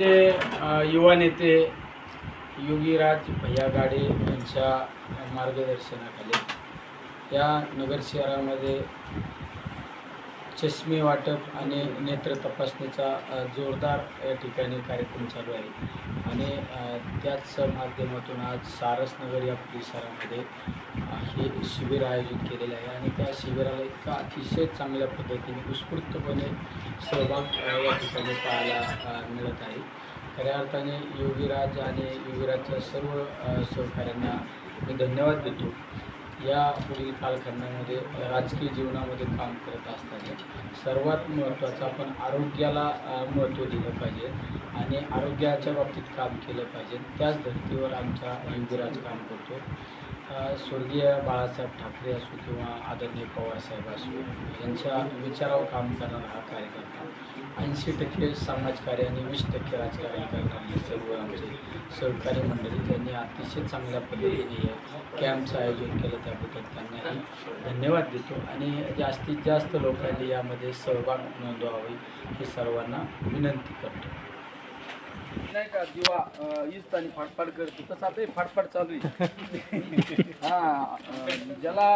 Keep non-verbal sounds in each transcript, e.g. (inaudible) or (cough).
आमचे युवा नेते योगीराज भैया गाडे यांच्या मार्गदर्शनाखाली या नगर शहरामध्ये चष्मे वाटप आणि नेत्र तपासणीचा जोरदार या ठिकाणी कार्यक्रम चालू आहे. आणि त्याच माध्यमातून आज सारसनगर या परिसरामध्ये हे शिबिर आयोजित केलेलं आहे. आणि त्या शिबिराला इतका अतिशय चांगल्या पद्धतीने उत्स्फूर्तपणे सहभाग या ठिकाणी पाहायला मिळत आहे. खऱ्या अर्थाने योगीराज आणि योगीराजच्या सर्व सहकाऱ्यांना मी धन्यवाद देतो. या पुढील कालखंडामध्ये राजकीय जीवनामध्ये काम करत असताना सर्वात महत्त्वाचं आपण आरोग्याला महत्त्व दिलं पाहिजे आणि आरोग्याच्या बाबतीत काम केलं पाहिजे. त्याच धर्तीवर आमचा युगराज काम करतो. स्वर्गीय बाळासाहेब ठाकरे असो किंवा आदरणीय पवारसाहेब असो यांच्या विचारावर काम करणारा हा कार्यकर्ता. ऐंशी टक्के समाजकार्य आणि वीस टक्के राजकारण करणारे सर्व आमचे सहकारी मंडळी त्यांनी अतिशय चांगल्या पद्धतीने या कॅम्पचं आयोजन केलं. त्याबद्दल त्यांनाही धन्यवाद देतो आणि जास्तीत जास्त लोकांनी यामध्ये सहभाग नोंदवावी ही सर्वांना विनंती करतो. नाही का दिवा इस्त आणि फाटफाट करतो. तसं आता फाटफाट चालू आहे. (laughs) हा ज्याला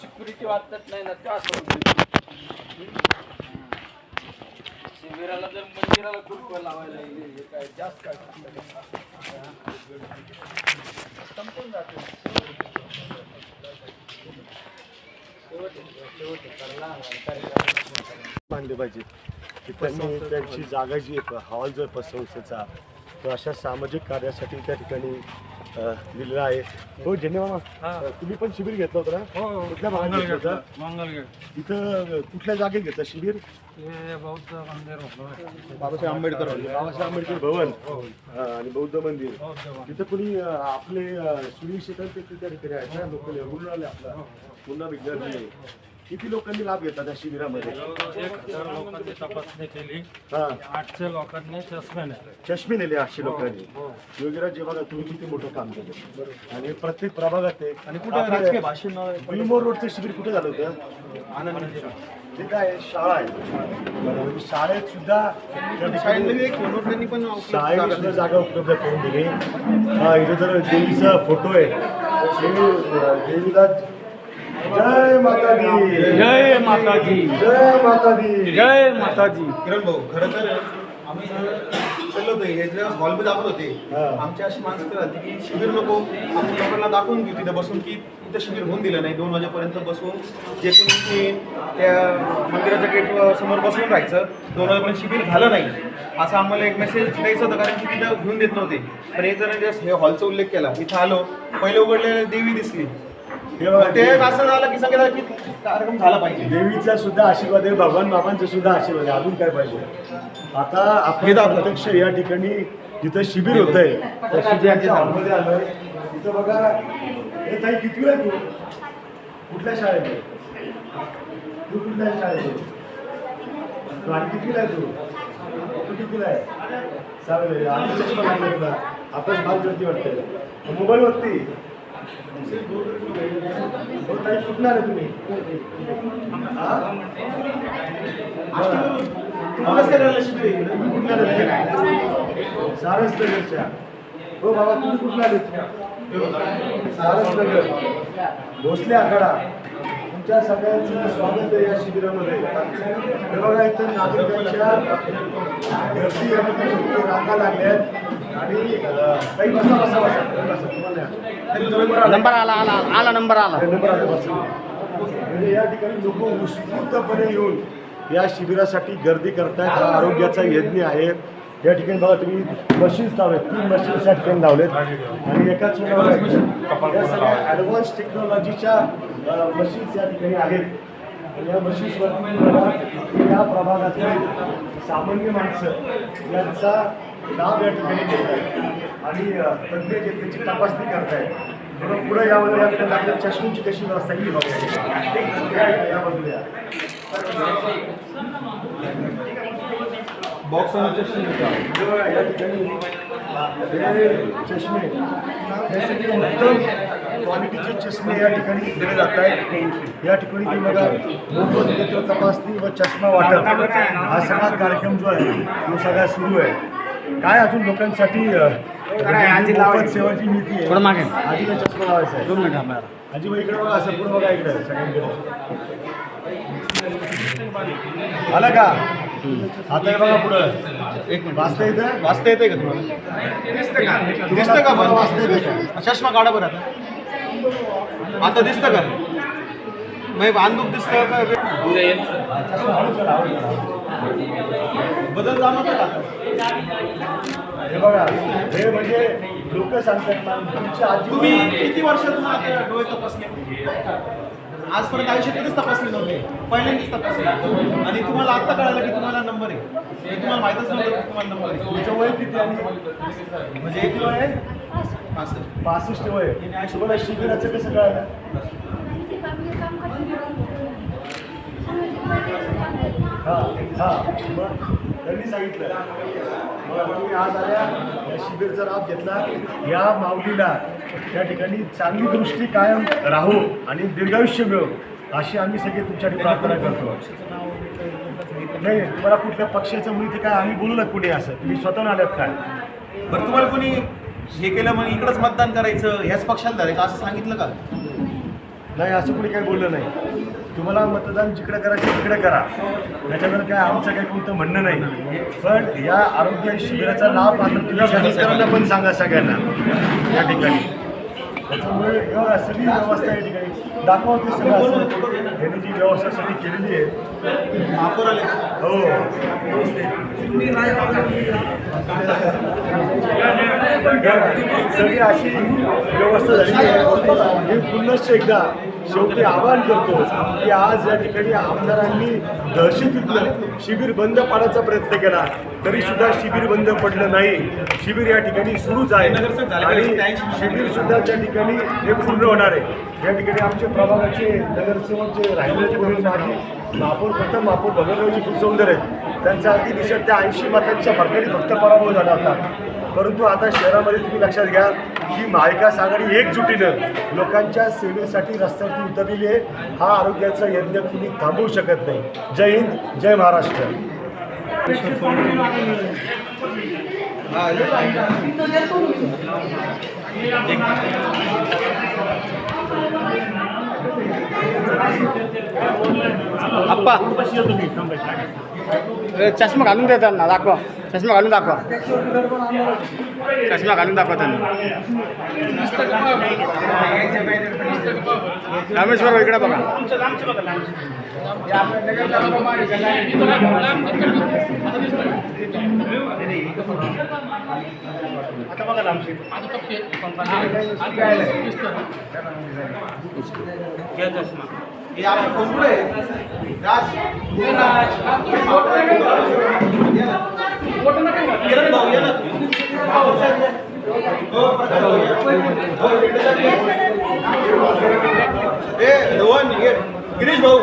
सिक्युरिटी वाटत नाही ना त्या असं. शिबिराला जर मंदिराला कुलप लावायला हे काय जास्त काय संपून जाते. मानले पाहिजे. की त्यांनी त्यांची जागा जी आहे हॉल जो आहे पतसंस्थेचा तो अशा सामाजिक कार्यासाठी त्या ठिकाणी दिलेला आहे. हो मामा अ, तुम्ही पण शिबिर घेतलं होतं ना? कुठल्या भागात घेतलं होतं? मंगलगड इथं कुठल्या जागेत घेतलं शिबिर? हे बाबासाहेब आंबेडकर बाबासाहेब आंबेडकर भवन. अ, आणि बौद्ध मंदिर. तिथं कुणी आपले सुनील शेखर ते त्या ठिकाणी आहेत ना लोक निवडून आले आपला. पुन्हा विद्यार्थी. किती लोकांनी लाभ घेतला त्या शिबिरामध्ये? एक हजार लोकांनी तपासणी केली. हा. आठशे लोकांनी चष्मे नेले. चष्मे नेले आठशे लोकांनी. योगीराज जे बघा तुम्ही किती मोठं काम केलं. आणि प्रत्येक प्रभागात आहे आणि कुठे भाषण बिलमोर रोडचं शिबिर कुठे झालं होतं? आनंद ते काय आहे? शाळा आहे? बरोबर. शाळेत सुद्धा शाळेत सुद्धा जागा उपलब्ध करून दिली. हा इथे तर देवीचा फोटो आहे. देवी देवीला जय माता दी जय माताजी. जय माता दी जय माताजी. किरण भाऊ खरं तर आम्ही चाललो होतो हे जेव्हा हॉलमध्ये दाखवत होते. हा. आमची अशी माणसं राहते की शिबिर नको. आपण लोकांना दाखवून घेऊ तिथे बसून की इथं शिबिर होऊन दिलं नाही. दोन वाजेपर्यंत बसून जे कोणी त्या मंदिराच्या गेट समोर बसून राहायचं दोन वाजेपर्यंत शिबिर झालं नाही. असं आम्हाला एक मेसेज द्यायचं होतं कारण की तिथं घेऊन देत नव्हते. पण जणांनी just हे हॉलचा उल्लेख केला. इथं आलो पहिले उघडलेले देवी दिसली. हे ते असं झालं की सगळ्याला की कार्यक्रम झाला पाहिजे. देवीचा सुद्धा आशीर्वाद आहे भगवान बाबांचा सुद्धा आशीर्वाद आहे. अजून काय पाहिजे? आता आपण. प्रत्यक्ष या ठिकाणी जिथं शिबिर होत आहे तिथं बघा हे ताई किती आहे तू कुठल्या शाळेत? तू कुठल्या शाळेत आणि कितवीला आहे तू? तू कितवीला आहे? चालेल आपण भाग करते वाटतं. मोबाईल वरती. हो ताई कुठला आले तुम्ही हा? बरं. तुम्ही कुठल्या आले सारस नगरच्या हो बाबा तुम्ही कुठला आले सारस नगर भोसले आखाडा तुमच्या सगळ्यांचं स्वागत आहे या शिबिरामध्ये बघा इथं नागरिकांच्या गर्दी या ठिकाणी इथे रांगा लागल्यात आणि काही नंबर आला आला आला नंबर आला. म्हणजे या ठिकाणी लोक उत्स्फूर्तपणे येऊन या शिबिरासाठी गर्दी करतायत हा आरोग्याचा यज्ञ आहे. या ठिकाणी बघा तुम्ही मशीन्स लावलेत तीन मशीन्स या ठिकाणी लावलेत. आणि एकाच या सगळ्या ॲडव्हान्स टेक्नॉलॉजीच्या मशीन्स या ठिकाणी आहेत. या मशीन्सवर या प्रभागातील सामान्य माणसं यांचा लाभ या ठिकाणी घेत आहेत. आणि तज्ज्ञ जे त्याची तपासणी करतायत म्हणून पुढे यामध्ये आपल्या चष्मीची कशी व्यवस्था केली बघूया. या बाजूला या. बॉक्स हे बघा, या ठिकाणी हे चष्मे. हे सगळे उत्तम क्वालिटीचे चष्मे या ठिकाणी दिले जात आहेत. या ठिकाणी तुम्ही बघा मोफत नेत्र तपासणी व चष्मा वाटप. हा सगळा कार्यक्रम जो आहे तो सगळा सुरू आहे. काय अजून लोकांसाठी म्हणजे मोफत सेवाची नीती आहे? थोडं मागे. आजीला चष्मा लावायचा आहे दोन मिनिट थांबा. आजी इकडे बघा असं पुढे बघा इकडे सगळ्यांकडे. आलं का? आता हे बघा पुढं. एक मिनिट. वाचता येतं वाचता येते का तुम्हाला? दिसतं का? दिसतं का तुम्हाला पण वाचता येतं का चष्मा काढा बरं आता. आता दिसतं का? नाही अंदूक दिसतं का. बदल जाणवतो का? हे बघा हे म्हणजे लोक सांगतात ना तुमच्या आजी तुम्ही किती वर्षातून आता डोळे तपासले? आजपर्यंत आयुष्यात कधीच तपासले नव्हते. पहिल्यांदाच तपासले. आणि तुम्हाला आता कळालं की तुम्हाला नंबर आहे. हे तुम्हाला माहितच नव्हतं की तुम्हाला नंबर आहे. तुमचं वय किती आहे? म्हणजे किती वय आहे? असं पासष्ट वय. तुम्हाला शिबिराचं कसं कळालं? हा हा. त्यांनी सांगितलं. तुम्ही आज आल्या या शिबिरचा लाभ घेतला. या माऊलीला त्या ठिकाणी चांगली दृष्टी कायम राहू आणि दीर्घायुष्य मिळो अशी आम्ही सगळे तुमच्यासाठी प्रार्थना करतो. नाही तुम्हाला कुठल्या पक्षाचं मुली ते काय आम्ही बोलू कुणी असं? तुम्ही स्वतः आल्यात काय? बरं तुम्हाला कोणी हे केलं मग इकडंच मतदान करायचं ह्याच पक्षाला धरायचं असं सांगितलं का? नाही असं कुणी काही बोललं नाही. तुम्हाला मतदान जिकडे करायचं तिकडे करा. त्याच्यामध्ये काय आमचं काही कोणतं म्हणणं नाही. पण या आरोग्य शिबिराचा लाभ आता तुम्ही पण सांगा सगळ्यांना. या ठिकाणी. त्याच्यामुळे सगळी व्यवस्था या ठिकाणी दाखवा ते सगळं असं. त्यांनी जी व्यवस्था सगळी केलेली आहे. महापौर आले हो. सगळी अशी व्यवस्था झालेली आहे. मी पुन्हा एकदा शेवटी आवाहन करतो की आज या ठिकाणी आमदारांनी दहशतीतलं शिबिर बंद पाडायचा प्रयत्न केला. तरी सुद्धा शिबिर बंद पडलं नाही. शिबिर या ठिकाणी सुरूच आहे. आणि शिबिर सुद्धा त्या ठिकाणी हे पूर्ण होणार आहे. या ठिकाणी आमचे प्रभागाचे नगरसेवक जे राहिलेचे म्हणून महापौर प्रथम महापौर भगतरावजी फुलसौंदर आहेत. त्यांचा अगदी दिशा त्या ऐंशी मतांच्या फरकाने फक्त पराभव झाला होता. परंतु आता शहरामध्ये तुम्ही लक्षात घ्या की महाविकास आघाडी एकजुटीनं लोकांच्या सेवेसाठी रस्त्यावरती उतरलेली आहे. हा आरोग्याचा यज्ञ कुणी थांबवू शकत नाही. जय हिंद जय महाराष्ट्र. आप्पा ए, चष्मा घालून दे त्यांना दाखवा चष्मा घालून दाखवा. चष्मा घालून दाखवा त्यांना. रामेश्वर इकडे बघा. हे आपण कोण आहे राज किरण भाऊ ये ना हो, प्रकाश भाऊ, ये. हो, इकडे जा की. ए रोहन गिरीश भाऊ.